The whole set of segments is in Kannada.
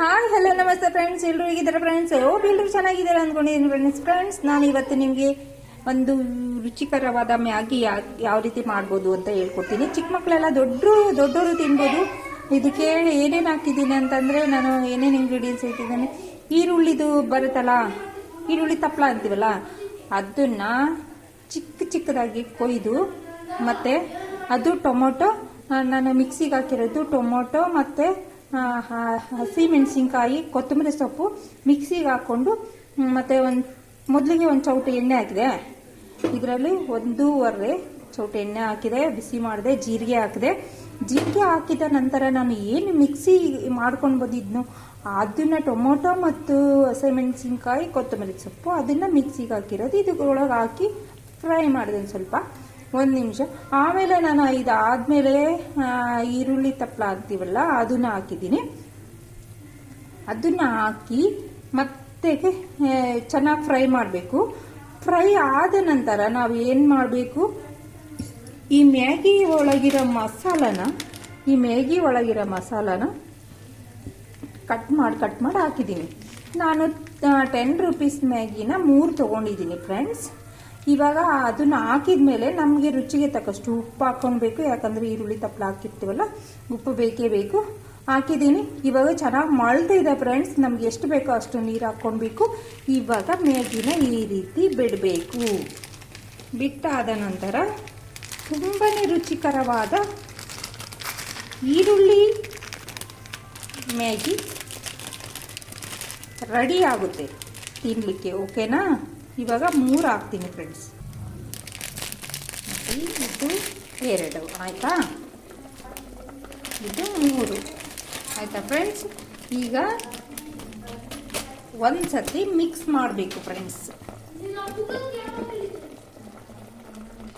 ಹಾಯ್ ಹಲೋ ನಮಸ್ತೆ ಫ್ರೆಂಡ್ಸ್ ಎಲ್ಲರೂ ಹೇಗಿದ್ದಾರೆ ಫ್ರೆಂಡ್ಸ್ ಓ ಎಲ್ಲರೂ ಚೆನ್ನಾಗಿದ್ದಾರೆ ಅಂದ್ಕೊಂಡಿದ್ದೀನಿ ಫ್ರೆಂಡ್ಸ್ ಫ್ರೆಂಡ್ಸ್ ನಾನು ಇವತ್ತು ನಿಮಗೆ ಒಂದು ರುಚಿಕರವಾದ ಮ್ಯಾಗಿ ಯಾವ ರೀತಿ ಮಾಡ್ಬೋದು ಅಂತ ಹೇಳ್ಕೊಡ್ತೀನಿ. ಚಿಕ್ಕ ಮಕ್ಕಳೆಲ್ಲ ದೊಡ್ಡರು, ದೊಡ್ಡವರು ತಿನ್ಬೋದು. ಇದಕ್ಕೆ ಏನೇನು ಹಾಕಿದ್ದೀನಿ ಅಂತಂದರೆ ನಾನು ಏನೇನು ಇಂಗ್ರೀಡಿಯೆಂಟ್ಸ್ ಹೇಳ್ತಿದ್ದೇನೆ. ಈರುಳ್ಳಿದು ಬರುತ್ತಲ್ಲ, ಈರುಳ್ಳಿ ತಪ್ಪಲ ಅಂತೀವಲ್ಲ, ಅದನ್ನು ಚಿಕ್ಕ ಚಿಕ್ಕದಾಗಿ ಕೊಯ್ದು, ಮತ್ತು ಅದು ಟೊಮೊಟೊ, ನಾನು ಮಿಕ್ಸಿಗೆ ಹಾಕಿರೋದು ಟೊಮೊಟೊ ಮತ್ತು ಹಸಿ ಮೆಣಸಿನ್ಕಾಯಿ ಕೊತ್ತಂಬರಿ ಸೊಪ್ಪು, ಮಿಕ್ಸಿಗೆ ಹಾಕ್ಕೊಂಡು ಮತ್ತೆ ಒಂದು, ಮೊದಲಿಗೆ ಒಂದು ಚೌಟ ಎಣ್ಣೆ ಹಾಕಿದೆ. ಇದರಲ್ಲಿ ಒಂದೂವರೆ ಚೌಟ ಎಣ್ಣೆ ಹಾಕಿದೆ, ಬಿಸಿ ಮಾಡಿದೆ, ಜೀರಿಗೆ ಹಾಕಿದೆ. ಜೀರಿಗೆ ಹಾಕಿದ ನಂತರ ನಾನು ಏನು ಮಿಕ್ಸಿ ಮಾಡ್ಕೊಂಡು ಬಂದಿದ್ನು, ಅದನ್ನ ಟೊಮೊಟೊ ಮತ್ತು ಹಸಿಮೆಣಸಿನ್ಕಾಯಿ ಕೊತ್ತಂಬರಿ ಸೊಪ್ಪು, ಅದನ್ನ ಮಿಕ್ಸಿಗೆ ಹಾಕಿರೋದು. ಇದ್ರೊಳಗೆ ಹಾಕಿ ಫ್ರೈ ಮಾಡಿದೆ ಸ್ವಲ್ಪ. ಒಂದು ನಿಮಿಷ. ಆಮೇಲೆ ನಾನು ಇದಾದ್ಮೇಲೆ ಈರುಳ್ಳಿ ತಪ್ಪಲ ಹಾಕ್ತೀವಲ್ಲ, ಅದನ್ನ ಹಾಕಿದ್ದೀನಿ. ಅದನ್ನ ಹಾಕಿ ಮತ್ತೆ ಚೆನ್ನಾಗಿ ಫ್ರೈ ಮಾಡಬೇಕು. ಫ್ರೈ ಆದ ನಂತರ ನಾವು ಏನು ಮಾಡಬೇಕು? ಈ ಮ್ಯಾಗಿ ಒಳಗಿರೋ ಮಸಾಲನ, ಈ ಮ್ಯಾಗಿ ಒಳಗಿರೋ ಮಸಾಲನ ಕಟ್ ಮಾಡಿ ಕಟ್ ಮಾಡಿ ಹಾಕಿದ್ದೀನಿ. ನಾನು ಟೆನ್ ರುಪೀಸ್ ಮ್ಯಾಗಿನ ಮೂರು ತೊಗೊಂಡಿದ್ದೀನಿ ಫ್ರೆಂಡ್ಸ್ ಇವಾಗ ಅದನ್ನ ಹಾಕಿದ ಮೇಲೆ ನಮಗೆ ರುಚಿಗೆ ತಕ್ಕಷ್ಟು ಉಪ್ಪು ಹಾಕ್ಕೊಳ್ಬೇಕು ಯಾಕಂದರೆ ಈರುಳ್ಳಿ ತಪ್ಪಲ ಹಾಕಿರ್ತೀವಲ್ಲ, ಉಪ್ಪು ಬೇಕೇ ಬೇಕು. ಹಾಕಿದ್ದೀನಿ. ಇವಾಗ ಚೆನ್ನಾಗಿ ಮಳ್ತಿದೆ ಫ್ರೆಂಡ್ಸ್ ನಮ್ಗೆ ಎಷ್ಟು ಬೇಕೋ ಅಷ್ಟು ನೀರು ಹಾಕ್ಕೊಳ್ಬೇಕು ಇವಾಗ ಮ್ಯಾಗಿನ ಈ ರೀತಿ ಬಿಡಬೇಕು. ಬಿಟ್ಟಾದ ನಂತರ ತುಂಬಾ ರುಚಿಕರವಾದ ಈರುಳ್ಳಿ ಮ್ಯಾಗಿ ರೆಡಿ ಆಗುತ್ತೆ ತಿನ್ನಲಿಕ್ಕೆ ಓಕೆನಾ? ಇವಾಗ ಮೂರು ಹಾಕ್ತೀನಿ ಫ್ರೆಂಡ್ಸ್ ಇದು ಎರಡು, ಆಯಿತಾ? ಇದು ಮೂರು. ಆಯಿತಾ ಫ್ರೆಂಡ್ಸ್ ಈಗ ಒಂದು ಸತಿ ಮಿಕ್ಸ್ ಮಾಡಬೇಕು ಫ್ರೆಂಡ್ಸ್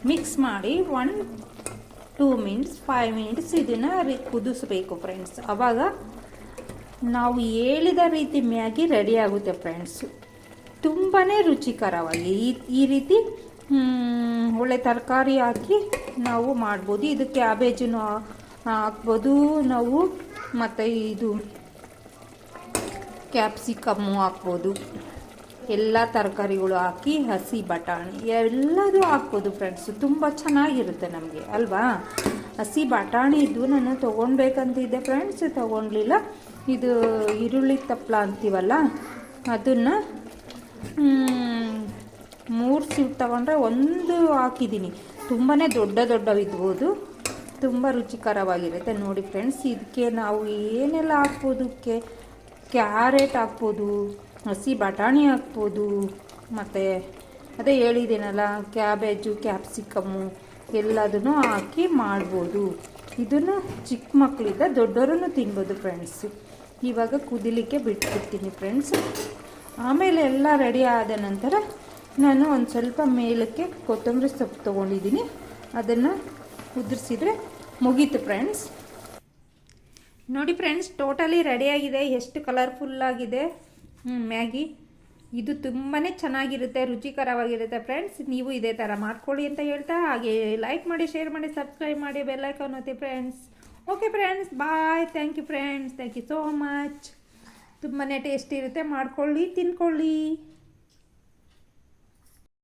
ಮಿಕ್ಸ್ ಮಾಡಿ one two minutes five minutes ಇದನ್ನು ಕುದಿಸ್ಬೇಕು ಫ್ರೆಂಡ್ಸ್ ಅವಾಗ ನಾವು ಹೇಳಿದ ರೀತಿ ಮ್ಯಾಗಿ ರೆಡಿ ಆಗುತ್ತೆ ಫ್ರೆಂಡ್ಸ್ ತುಂಬಾ ರುಚಿಕರವಾಗಿ. ಈ ಈ ರೀತಿ ಒಳ್ಳೆ ತರಕಾರಿ ಹಾಕಿ ನಾವು ಮಾಡ್ಬೋದು. ಇದು ಕ್ಯಾಬೇಜನ್ನು ಹಾಕ್ಬೋದು. ನಾವು ಮತ್ತು ಇದು ಕ್ಯಾಪ್ಸಿಕಮ್ಮು ಹಾಕ್ಬೋದು. ಎಲ್ಲ ತರಕಾರಿಗಳು ಹಾಕಿ ಹಸಿ ಬಟಾಣಿ ಎಲ್ಲದೂ ಹಾಕ್ಬೋದು ಫ್ರೆಂಡ್ಸು ತುಂಬ ಚೆನ್ನಾಗಿರುತ್ತೆ ನಮಗೆ, ಅಲ್ವಾ? ಹಸಿ ಬಟಾಣಿ ಇದ್ದು ನಾನು ತೊಗೊಳ್ಬೇಕಂತಿದ್ದೆ ಫ್ರೆಂಡ್ಸ್ ತೊಗೊಳ್ಲಿಲ್ಲ ಇದು ಈರುಳ್ಳಿ ತಪ್ಪಲ ಅಂತೀವಲ್ಲ, ಅದನ್ನು ಮೂರು ಸೀಟ್ ತಗೊಂಡ್ರೆ ಒಂದು ಹಾಕಿದ್ದೀನಿ. ತುಂಬಾ ದೊಡ್ಡ ದೊಡ್ಡವಿದ್ಬೋದು ತುಂಬ ರುಚಿಕರವಾಗಿರುತ್ತೆ ನೋಡಿ ಫ್ರೆಂಡ್ಸ್ ಇದಕ್ಕೆ ನಾವು ಏನೆಲ್ಲ ಹಾಕ್ಬೋದು? ಕ್ಯಾರೆಟ್ ಹಾಕ್ಬೋದು, ಹಸಿ ಬಟಾಣಿ ಹಾಕ್ಬೋದು, ಮತ್ತು ಅದೇ ಹೇಳಿದ್ದೀನಲ್ಲ, ಕ್ಯಾಬೇಜು ಕ್ಯಾಪ್ಸಿಕಮ್ಮು ಎಲ್ಲದನ್ನು ಹಾಕಿ ಮಾಡ್ಬೋದು. ಇದನ್ನು ಚಿಕ್ಕ ಮಕ್ಕಳಿಂದ ದೊಡ್ಡವರನ್ನು ತಿನ್ಬೋದು ಫ್ರೆಂಡ್ಸ್ ಇವಾಗ ಕುದಿಲಿಕ್ಕೆ ಬಿಟ್ಬಿಡ್ತೀನಿ ಫ್ರೆಂಡ್ಸ್ ಆಮೇಲೆ ಎಲ್ಲ ರೆಡಿ ಆದ ನಂತರ ನಾನು ಒಂದು ಸ್ವಲ್ಪ ಮೇಲಕ್ಕೆ ಕೊತ್ತಂಬರಿ ಸೊಪ್ಪು ತೊಗೊಂಡಿದ್ದೀನಿ. ಅದನ್ನು ಉದುರಿಸಿದ್ರೆ ಮುಗೀತು ಫ್ರೆಂಡ್ಸ್ ನೋಡಿ ಫ್ರೆಂಡ್ಸ್ ಟೋಟಲಿ ರೆಡಿಯಾಗಿದೆ ಎಷ್ಟು ಕಲರ್ಫುಲ್ ಆಗಿದೆ. Hmm, Maggi. ಇದು ತುಂಬಾ ಚೆನ್ನಾಗಿರುತ್ತೆ ರುಚಿಕರವಾಗಿರುತ್ತೆ ಫ್ರೆಂಡ್ಸ್ ನೀವು ಇದೇ ಥರ ಮಾಡ್ಕೊಳ್ಳಿ ಅಂತ ಹೇಳ್ತಾ ಹಾಗೆ ಲೈಕ್ ಮಾಡಿ ಶೇರ್ ಮಾಡಿ ಸಬ್ಸ್ಕ್ರೈಬ್ ಮಾಡಿ ಬೆಲ್ಲೈಕಾನ್ ಒತ್ತಿ friends okay friends bye thank you friends thank you so much ತುಂಬಾ ಟೇಸ್ಟಿ ಇರುತ್ತೆ. ಮಾಡ್ಕೊಳ್ಳಿ ತಿನ್ಕೊಳ್ಳಿ.